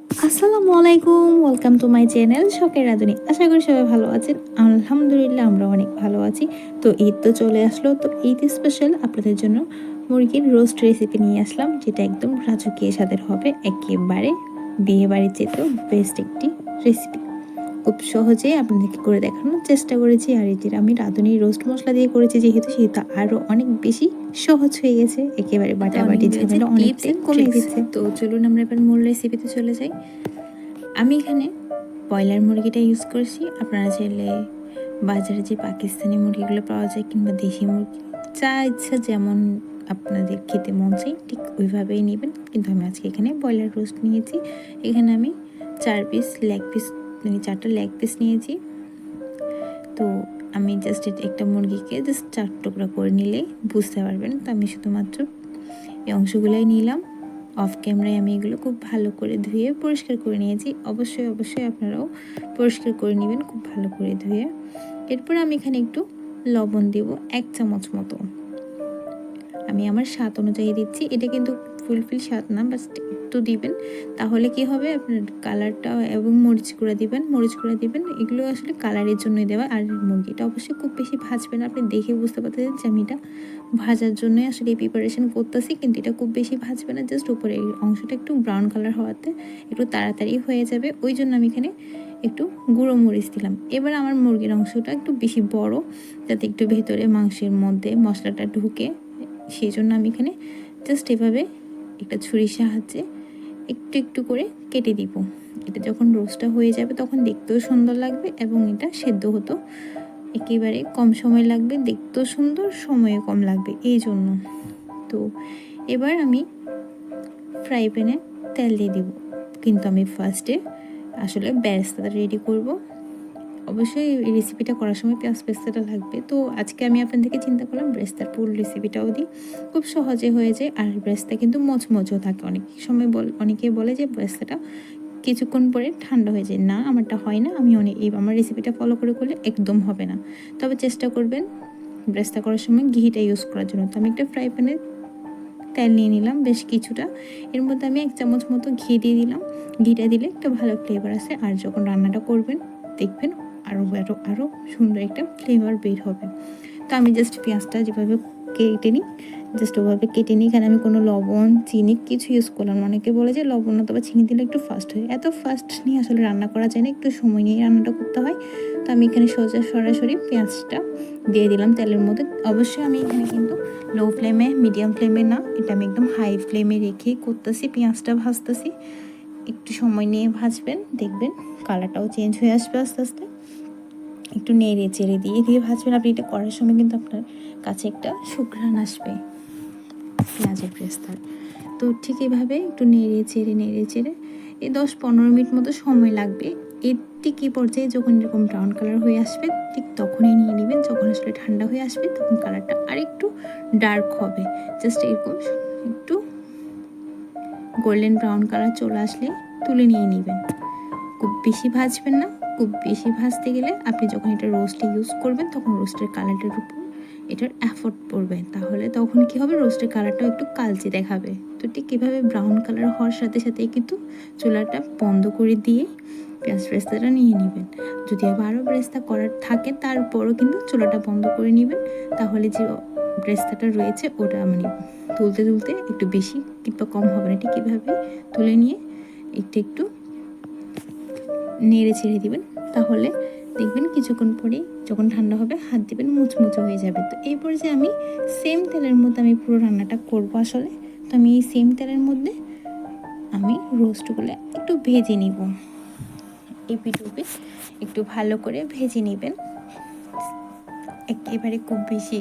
আসসালামু আলাইকুম welcome to my channel শখের রাঁধুনি। আশা করি সবাই ভালো আছেন। আলহামদুলিল্লাহ, আমরা অনেক ভালো আছি। তো ঈদ তো চলে আসলো, তো ঈদ স্পেশাল আপনাদের জন্য মুরগির রোস্ট রেসিপি নিয়ে আসলাম, যেটা একদম রাজকীয় স্বাদের হবে। একেবারে বিয়ে বাড়ির চেতেও বেস্ট একটি রেসিপি খুব সহজেই আপনাদেরকে করে দেখানোর চেষ্টা করেছি। আর এটির আমি রাঁধুনি রোস্ট মশলা দিয়ে করেছি যেহেতু সেহেতু আরও অনেক বেশি সহজ হয়ে গেছে। একেবারে বাটাবাটি ঝামেলা অনেকটাই কমে গেছে। তো চলুন আমরা এবার মূল রেসিপিতে চলে যাই। আমি এখানে ব্রয়লার মুরগিটা ইউজ করেছি। আপনারা চাইলে বাজারে যে পাকিস্তানি মুরগিগুলো পাওয়া যায় কিংবা দেশি মুরগি যা ইচ্ছা যেমন আপনাদের খেতে মন চাই ঠিক ওইভাবেই নেবেন। কিন্তু আমি আজকে এখানে ব্রয়লার রোস্ট নিয়েছি। এখানে আমি চার পিস লেগ পিস মানে চারটা লেগ পিস নিয়েছি। তো আমি জাস্ট একটা মুরগিকে জাস্ট চার টুকরা করে নিলেই বুঝতে পারবেন। তো আমি শুধুমাত্র এই অংশগুলোই নিলাম। অফ ক্যামেরায় আমি এগুলো খুব ভালো করে ধুয়ে পরিষ্কার করে নিয়েছি। অবশ্যই অবশ্যই আপনারাও পরিষ্কার করে নেবেন, খুব ভালো করে ধুয়ে। এরপর আমি এখানে একটু লবণ দেব, এক চামচ মতো। আমি আমার স্বাদ অনুযায়ী দিচ্ছি। এটা কিন্তু ফুলফিল স্বাদ না বাস একটু দিবেন। তাহলে কি হবে? আপনার কালারটা এবং মরিচ করে দিবেন, মরিচ করে দিবেন। এগুলো আসলে কালারের জন্যই দেওয়া। আর মুরগিটা অবশ্যই খুব বেশি ভাজবেন আপনি দেখে বুঝতে পারতেছেন যে আমি এটা ভাজার জন্যই আসলে এই প্রিপারেশন করতেছি, কিন্তু এটা খুব বেশি ভাজবে না। জাস্ট উপরে অংশটা একটু ব্রাউন কালার হওয়াতে একটু তাড়াতাড়ি হয়ে যাবে। ওই জন্য আমি এখানে একটু গুঁড়ো মরিচ দিলাম। এবার আমার মুরগির অংশটা একটু বেশি বড়, যাতে একটু ভেতরে মাংসের মধ্যে মশলাটা ঢুকে। সেই জন্য আমি এখানে জাস্ট এভাবে একটা ছুরির সাহায্যে একটু একটু করে কেটে দিব। এটা যখন রোস্টটা হয়ে যাবে তখন দেখতেও সুন্দর লাগবে এবং এটা সেদ্ধ হতো একেবারে কম সময় লাগবে। দেখতেও সুন্দর, সময়ও কম লাগবে এই জন্য। তো এবার আমি ফ্রাই প্যানে তেল দিয়ে দিব। কিন্তু আমি ফার্স্টে আসলে ব্যারেস্তাটা রেডি করব। অবশ্যই এই রেসিপিটা করার সময় পেঁয়াজ পেস্তাটা লাগবে। তো আজকে আমি আপনাদেরকে চিন্তা করলাম ব্রেস্তার ফুল রেসিপিটাও দিই। খুব সহজে হয়ে যায় আর ব্রেস্তা কিন্তু মচমচও থাকে। অনেক সময় বল অনেকে বলে যে ব্রেস্তাটা কিছুক্ষণ পরে ঠান্ডা হয়ে যায়। না, আমারটা হয় না। আমি অনেক, এই আমার রেসিপিটা ফলো করে করলে একদম হবে না। তবে চেষ্টা করবেন ব্রেস্তা করার সময় ঘিটা ইউজ করার জন্য। তো আমি একটা ফ্রাই প্যানে তেল নিয়ে নিলাম বেশ কিছুটা। এর মধ্যে আমি এক চামচ মতো ঘি দিয়ে দিলাম। ঘিটা দিলে একটা ভালো ফ্লেভার আসে। আর যখন রান্নাটা করবেন, দেখবেন আরও আরও আরও সুন্দর একটা ফ্লেভার বের হবে। তো আমি জাস্ট পেঁয়াজটা যেভাবে কেটে নিই জাস্ট ওভাবে কেটে নিই। এখানে আমি কোনো লবণ, চিনি কিছু ইউজ করলাম অনেকে বলে যে লবণ অথবা চিনি দিলে একটু ফাস্ট হয়। এত ফাস্ট নিয়ে আসলে রান্না করা যায় না, একটু সময় নিয়ে রান্নাটা করতে হয়। তো আমি এখানে সোজা সরাসরি পেঁয়াজটা দিয়ে দিলাম তেলের মধ্যে। অবশ্যই আমি এখানে কিন্তু লো ফ্লেমে মিডিয়াম ফ্লেমে না, এটা আমি একদম হাই ফ্লেমে রেখে করতেছি, পেঁয়াজটা ভাজতেছি। একটু সময় নিয়ে ভাজবেন, দেখবেন কালারটাও চেঞ্জ হয়ে আসবে আস্তে আস্তে। একটু নেড়ে চেড়ে দিয়ে দিয়ে ভাজবেন। আপনি এটা করার সময় কিন্তু আপনার কাছে একটা সুঘ্রাণ আসবে। পেঁয়াজের প্রেস্তার তো ঠিক এইভাবে একটু নেড়ে চেড়ে নেড়ে চেড়ে এই দশ পনেরো মিনিট মতো সময় লাগবে। ঠিক এই পর্যায়ে যখন এরকম ব্রাউন কালার হয়ে আসবে, ঠিক তখনই নিয়ে নেবেন। যখন আসলে ঠান্ডা হয়ে আসবে, তখন কালারটা আর একটু ডার্ক হবে। জাস্ট এরকম একটু গোল্ডেন ব্রাউন কালার চলে আসলে তুলে নিয়ে নেবেন। খুব বেশি ভাজবেন না। খুব বেশি ভাজতে গেলে আপনি যখন এটা রোস্টে ইউজ করবেন, তখন রোস্টের কালারটার উপর এটার অ্যাফোর্ড পড়বে। তাহলে তখন কি হবে? রোস্টের কালারটাও একটু কালচে দেখাবে। তো ঠিক কীভাবে ব্রাউন কালার হওয়ার সাথে সাথে কিন্তু চুলাটা বন্ধ করে দিয়ে পেঁয়াজ ব্রেস্তাটা নিয়ে নেবেন। যদি আবার আরও ব্রেস্তা করার থাকে, তারপরও কিন্তু চুলাটা বন্ধ করে নেবেন। তাহলে যে ব্রেস্তাটা রয়েছে, ওটা মানে তুলতে তুলতে একটু বেশি কিংবা কম হবে না। ঠিক কীভাবে তুলে নিয়ে একটু একটু নেড়ে ছেড়ে দিবেন, তাহলে দেখবেন কিছুক্ষণ পরেই যখন ঠান্ডা হবে, হাত দিবেন, মুচমুচো হয়ে যাবে। তো এই পর্যায়ে আমি সেম তেলের মধ্যে আমি পুরো রান্নাটা করব আসলে। তো আমি এই সেম তেলের মধ্যে আমি রোস্টগুলো একটু ভেজে নিব। এপিট ওপিট একটু ভালো করে ভেজে নেবেন। একেবারে খুব বেশি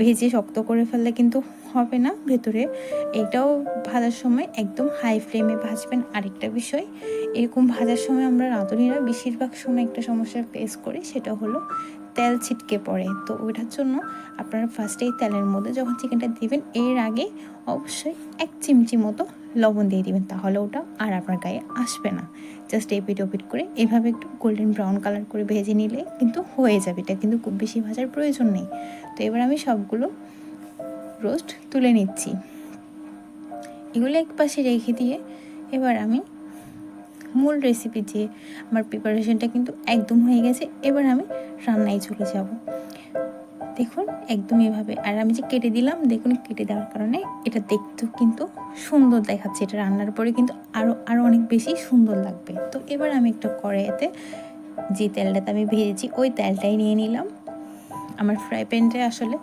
ভেজে শক্ত করে ফেললে কিন্তু হবে না ভেতরে। এটাও ভাজার সময় একদম হাই ফ্লেমে ভাজবেন আরেকটা বিষয়। এরকম ভাজার সময় আমরা রাঁধুনিরা বেশিরভাগ সময় একটা সমস্যা ফেস করি, সেটা হলো তেল ছিটকে পড়ে। তো ওইটার জন্য আপনারা ফার্স্টে এই তেলের মধ্যে যখন চিকেনটা দিবেন, এর আগে অবশ্যই এক চিমচি মতো লবণ দিয়ে দিবেন, তাহলে ওটা আর আপনার গায়ে আসবে না। জাস্ট এপিট ওপিট করে এভাবে একটু গোল্ডেন ব্রাউন কালার করে ভেজে নিলে কিন্তু হয়ে যাবে। এটা কিন্তু খুব বেশি ভাজার প্রয়োজন নেই। তো এবার আমি সবগুলো রোস্ট তুলে নিচ্ছি। এগুলো এক পাশে রেখে দিয়ে এবার আমি মূল রেসিপি যে আমার প্রিপারেশনটা কিন্তু একদম হয়ে গেছে, এবার আমি রান্নায় চলে যাব। দেখুন একদম এভাবে। আর আমি যে কেটে দিলাম, দেখুন কেটে দেওয়ার কারণে এটা দেখতেও কিন্তু সুন্দর দেখাচ্ছে। এটা রান্নার পরে কিন্তু আরও আরও অনেক বেশি সুন্দর লাগবে। তো এবার আমি একটা কড়াইতে যে তেলটাতে আমি ভেজেছি, ওই তেলটাই নিয়ে নিলাম। আমার ফ্রাই প্যানটা আসলে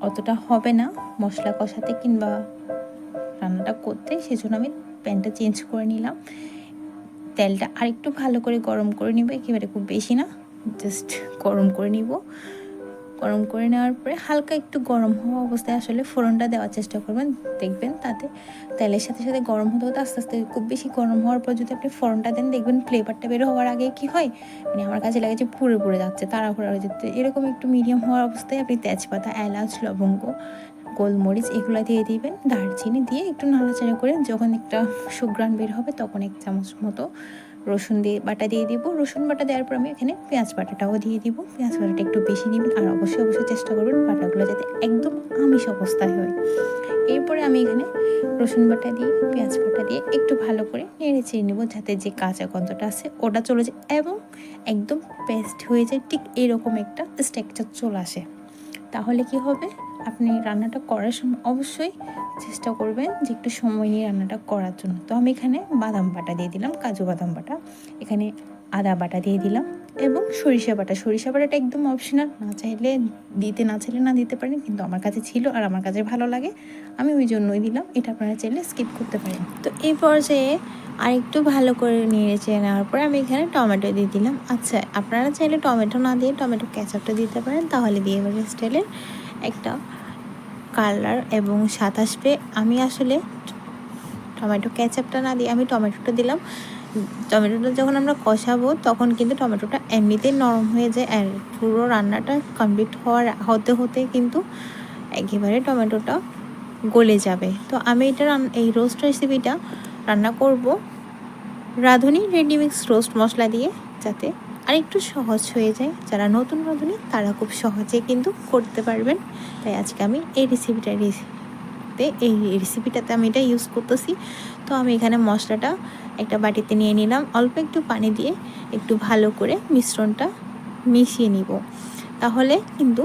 অতটা হবে না। মশলা কষাতে কিংবা রান্নাটা করতে সেজন্য আমি প্যানটা চেঞ্জ করে নিলাম। তেলটা আরেকটু ভালো করে গরম করে নিব। একেবারে খুব বেশি না, জাস্ট গরম করে নিব। গরম করে নেওয়ার পরে হালকা একটু গরম হওয়া অবস্থায় আসলে ফোড়নটা দেওয়ার চেষ্টা করবেন, দেখবেন তাতে তেলের সাথে সাথে গরম হতে হতে আস্তে আস্তে খুব বেশি গরম হওয়ার পর যদি আপনি ফোড়নটা দেন, দেখবেন ফ্লেভারটা বের হওয়ার আগে কি হয় মানে আমার কাছে লাগে যে পুড়ে পুড়ে যাচ্ছে, তাড়াহুড়া হয়ে যাচ্ছে। এরকম একটু মিডিয়াম হওয়ার অবস্থায় আপনি তেজপাতা, এলাচ, লবঙ্গ, গোলমরিচ এগুলো দিয়ে দিবেন, দারচিনি দিয়ে একটু নাড়াচাড়া করে যখন একটা সুগ্রান বের হবে তখন এক চামচ মতো রসুন দিয়ে বাটা দিয়ে দিব। রসুন বাটা দেওয়ার পর আমি এখানে পেঁয়াজ বাটাটাও দিয়ে দিব। পেঁয়াজ বাটাটা একটু বেশি নেবেন আর অবশ্যই অবশ্যই চেষ্টা করবেন বাটাগুলো যাতে একদম আমিষ অবস্থায় হয়। এরপরে আমি এখানে রসুন বাটা দিয়ে, পেঁয়াজ বাটা দিয়ে একটু ভালো করে নেড়ে চেড়ে নেব যাতে যে কাঁচা গন্ধটা আছে ওটা চলে যায় এবং একদম পেস্ট হয়ে যায়, ঠিক এরকম একটা স্ট্রাকচার চলে আসে। তাহলে কি হবে? আপনি রান্নাটা করার সময় অবশ্যই চেষ্টা করবেন যে একটু সময় নিয়ে রান্নাটা করার জন্য। তো আমি এখানে বাদাম বাটা দিয়ে দিলাম, কাজু বাদাম বাটা। এখানে আদা বাটা দিয়ে দিলাম এবং সরিষা বাটা। সরিষা বাটাটা একদম অপশনাল না চাইলে দিতে, না চাইলে না দিতে পারেন, কিন্তু আমার কাছে ছিল আর আমার কাছে ভালো লাগে। আমি ওই জন্যই দিলাম, এটা আপনারা চাইলে স্কিপ করতে পারেন। তো এই পর্যায়ে আর একটু ভালো করে নিয়েছে নেওয়ার পরে আমি এখানে টমেটো দিয়ে দিলাম। আচ্ছা আপনারা চাইলে টমেটো না দিয়ে টমেটো ক্যাচাপটা দিতে পারেন, তাহলে দিয়ে স্টাইলের একটা কালার এবং স্বাদ আসবে আমি আসলে টমেটো ক্যাচাপটা না দিয়ে, আমি টমেটোটা দিলাম। টমেটোটা যখন আমরা কষাবো, তখন কিন্তু টমেটোটা এমনিতেই নরম হয়ে যায় আর পুরো রান্নাটা কমপ্লিট হওয়ার, হতে হতে কিন্তু একেবারে টমেটোটা গলে যাবে। তো আমি এটা এই রোস্ট রেসিপিটা রান্না করব। রাঁধুনি রেডিমিক্স রোস্ট মশলা দিয়ে, যাতে আর একটু সহজ হয়ে যায়। যারা নতুন নতুনই, তারা খুব সহজে কিন্তু করতে পারবেন। তাই আজকে আমি এই রেসিপিটা রেসিপিতে এই রেসিপিটাতে আমি এটা ইউজ করতেছি। তো আমি এখানে মশলাটা একটা বাটিতে নিয়ে নিলাম। অল্প একটু পানি দিয়ে একটু ভালো করে মিশ্রণটা মিশিয়ে নিব। তাহলে কিন্তু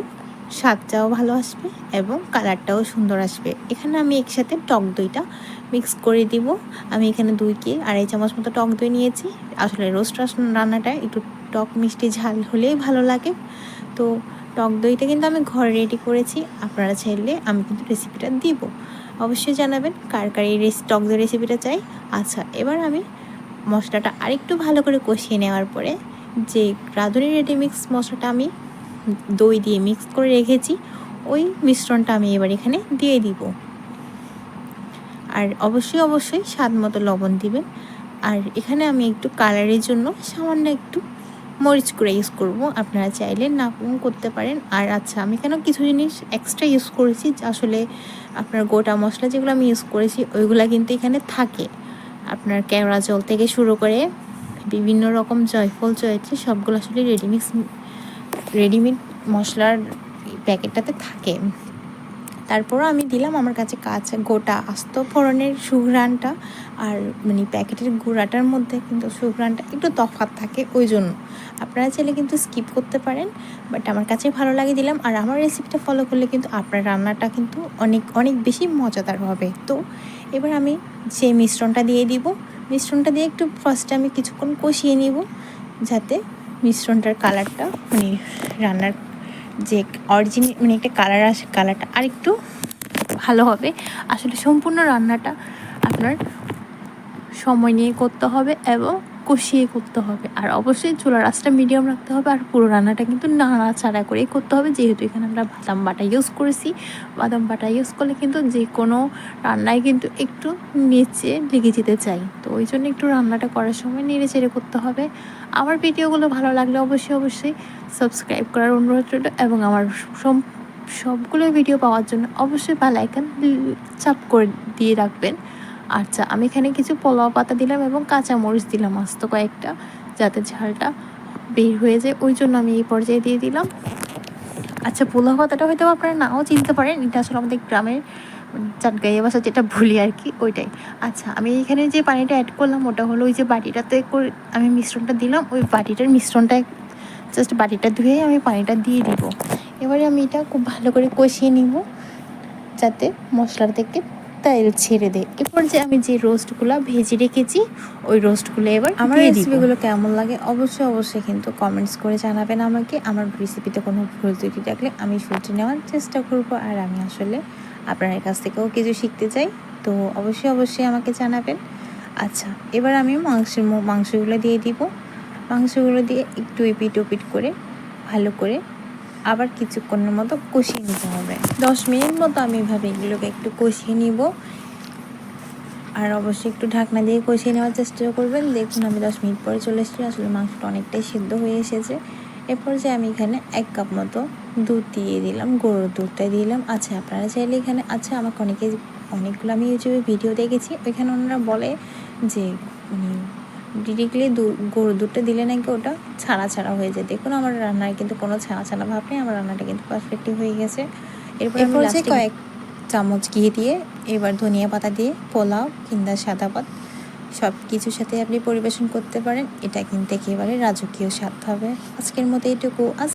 স্বাদটাও ভালো আসবে এবং কালারটাও সুন্দর আসবে। এখানে আমি একসাথে টক দইটা মিক্স করে দিব। আমি এখানে দুই কে আড়াই চামচ মতো টক দই নিয়েছি। আসলে রোস্ট রান্নাটা একটু টক মিষ্টি ঝাল হলেই ভালো লাগে। তো টক দইটা কিন্তু আমি ঘরে রেডি করেছি। আপনারা চাইলে আমি কিন্তু রেসিপিটা দিব। অবশ্যই জানাবেন কার কার এই টক দই রেসিপিটা চাই। আচ্ছা এবার আমি মশলাটা আরেকটু ভালো করে কষিয়ে নেওয়ার পরে যে রাঁধুনি রেডি মিক্স মশলাটা আমি দই দিয়ে মিক্স করে রেখেছি, ওই মিশ্রণটা আমি এবার এখানে দিয়ে দিব। আর অবশ্যই অবশ্যই স্বাদ মতো লবণ দিবেন। আর এখানে আমি একটু কালারের জন্য সামান্য একটু মরিচ করে ইউজ করব। আপনারা চাইলে না করতে পারেন। আর আচ্ছা আমি কেন কিছু জিনিস এক্সট্রা ইউজ করেছি? আসলে আপনার গোটা মশলা যেগুলো আমি ইউজ করেছি, ওইগুলো কিন্তু এখানে থাকে। আপনার কেওড়া জল থেকে শুরু করে বিভিন্ন রকম জয়ফল, জয়ত্রী, সবগুলো আসলে রেডিমিক্স রেডিমেড মশলার প্যাকেটটাতে থাকে। তারপরও আমি দিলাম আমার কাছে কাঁচা, গোটা আস্ত ফোড়নের সুঘ্রানটা আর মানে প্যাকেটের গুঁড়াটার মধ্যে কিন্তু সুঘ্রানটা একটু তফাৎ থাকে, ওই জন্য। আপনারা চাইলে কিন্তু স্কিপ করতে পারেন বাট আমার কাছে ভালো লাগে দিলাম। আর আমার রেসিপিটা ফলো করলে কিন্তু আপনার রান্নাটা কিন্তু অনেক অনেক বেশি মজাদার হবে। তো এবার আমি সেই মিশ্রণটা দিয়ে দিব, মিশ্রণটা দিয়ে একটু ফার্স্টে আমি কিছুক্ষণ কষিয়ে নিব, যাতে মিশ্রণটার কালারটা মানে রান্নার যে অরিজিনাল মানে একটা কালার আসে কালারটা আরেকটু ভালো হবে। আসলে সম্পূর্ণ রান্নাটা আপনার সময় নিয়ে করতে হবে এবং কষিয়ে করতে হবে। আর অবশ্যই চুলার আঁচটা মিডিয়াম রাখতে হবে আর পুরো রান্নাটা কিন্তু নাড়াচাড়া করেই করতে হবে। যেহেতু এখানে আমরা বাদাম বাটা ইউজ করেছি। বাদাম বাটা ইউজ করলে কিন্তু যে কোনো রান্নায় কিন্তু একটু নিচে লেগে যেতে চাই। তো ওই জন্য একটু রান্নাটা করার সময় নেড়ে চেড়ে করতে হবে। আমার ভিডিওগুলো ভালো লাগলে অবশ্যই অবশ্যই সাবস্ক্রাইব করার অনুরোধ রইল এবং আমার সবগুলো ভিডিও পাওয়ার জন্য অবশ্যই বেলাইকান চাপ করে দিয়ে রাখবেন। আচ্ছা আমি এখানে কিছু পোলাও পাতা দিলাম এবং কাঁচা মরিচ দিলাম, আস্ত কয়েকটা, যাতে ঝালটা বের হয়ে যায়। ওই জন্য আমি এই পর্যায়ে দিয়ে দিলাম। আচ্ছা পোলাও পাতাটা হয়তো আপনারা নাও চিনতে পারেন। এটা আসলে আমাদের গ্রামের চাটগাইয়ে বাসা, যেটা ভুলি আর কি, ওইটাই। আচ্ছা আমি এখানে যে পানিটা অ্যাড করলাম, ওটা হলো ওই যে বাটিটাতে করে আমি মিশ্রণটা দিলাম। ওই বাটিটার মিশ্রণটা জাস্ট বাটিটা ধুয়ে আমি পানিটা দিয়ে দিব। এবারে আমি এটা খুব ভালো করে কষিয়ে নিব, যাতে মশলার থেকে তেল ছেড়ে দেয় এরপর যে আমি যে রোস্টগুলো ভেজে রেখেছি ওই রোস্টগুলো এবার আমার। রেসিপিগুলো কেমন লাগে অবশ্যই অবশ্যই কিন্তু কমেন্টস করে জানাবেন আমাকে। আমার রেসিপিতে কোনো ভুল ত্রুটি থাকলে আমি শুধরে নেওয়ার চেষ্টা করব আর আমি আসলে আপনার কাছ থেকেও কিছু শিখতে চাই। তো অবশ্যই অবশ্যই আমাকে জানাবেন। আচ্ছা এবার আমি মাংসের মাংসগুলো দিয়ে দিব। মাংসগুলো দিয়ে একটু এপিট ওপিট করে ভালো করে আবার কিছুক্ষণের মতো কষিয়ে নিতে হবে। দশ মিনিট মতো আমি এভাবে এগুলোকে একটু কষিয়ে নিব। আর অবশ্যই একটু ঢাকনা দিয়ে কষিয়ে নেওয়ার চেষ্টা করবেন। দেখুন, আমি দশ মিনিট পরে চলে এসেছি। আসলে মাংসটা অনেকটাই সিদ্ধ হয়ে এসেছে। এরপর যে আমি এখানে এক কাপ মতো দুধ দিয়ে দিলাম, গরুর দুধটা দিলাম। আচ্ছা আপনারা চাইলে এখানে আচ্ছা আমাকে অনেকে, অনেকগুলো আমি ইউটিউবে ভিডিও দেখেছি। ওইখানে ওনারা বলে যে ডিরেক্টলি গরুর দুধটা দিলে নাকি ওটা ছাড়া ছাড়া হয়ে যায়। দেখুন আমার রান্নায় কিন্তু কোনো ছাড়া ছাড়া ভাব নেই আমার রান্নাটা কিন্তু পারফেক্টলি হয়ে গেছে। এরপর আমি কয়েক চামচ ঘি দিয়ে এবার ধনিয়া পাতা দিয়ে পোলাও কিংবা সাদা পাত সব কিছুর সাথে আপনি পরিবেশন করতে পারেন। এটা কিন্তু একেবারে রাজকীয় স্বাদ হবে। আজকের মতো এটুকু আজ